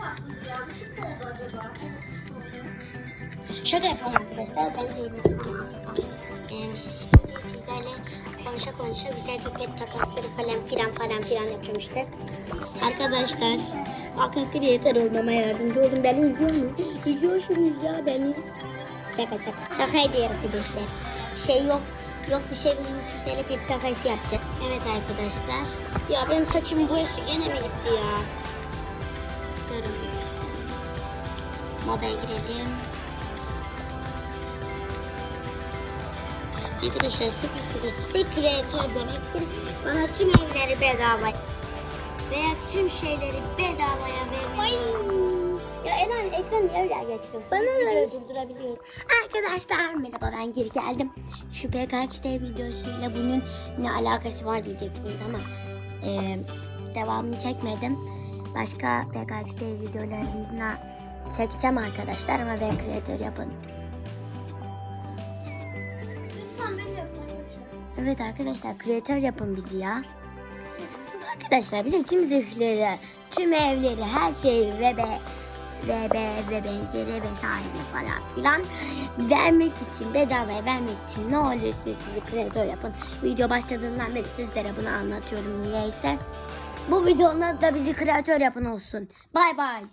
patladı ya? Işık mı oldu acaba? Şaka yapıyorum arkadaşlar. Ben eğlendim. Ee, şimdi sizlerle konuşa konuşa güzelce pet takasları falan filan falan filan yapacağım işte. Arkadaşlar akıl creator olmama yardımcı olun. Beni izliyor mu? İzliyorsunuz ya beni. Şaka şaka. Şaka ediyor arkadaşlar. Şey yok. Yok bir şey bizim sizlere pet takası yapacağız. Evet arkadaşlar. Ya benim saçım boyası gene mi gitti ya? Durun. Modaya girelim. Arkadaşlar 000 kreatör demektir. Bana tüm evleri bedava veya tüm şeyleri bedavaya vermeyi. Ya Eren ekran öyle geçiyorsun? Bana videoyu durdurabiliyorum. Arkadaşlar merhaba ben geri geldim. Şu PKXD videosuyla bunun ne alakası var diyeceksiniz ama e, devamını çekmedim. Başka PKXD videolarına çekeceğim arkadaşlar ama ben kreatör yapın. Evet arkadaşlar kreatör yapın bizi ya. Arkadaşlar bizim tüm zırhları, tüm evleri, her şeyi ve be ve be ve benzeri vesaire falan filan vermek için bedavaya vermek için ne olursa sizi kreatör yapın. Video başladığından beri sizlere bunu anlatıyorum niyeyse. Bu videonun da bizi kreatör yapın olsun. Bay bay.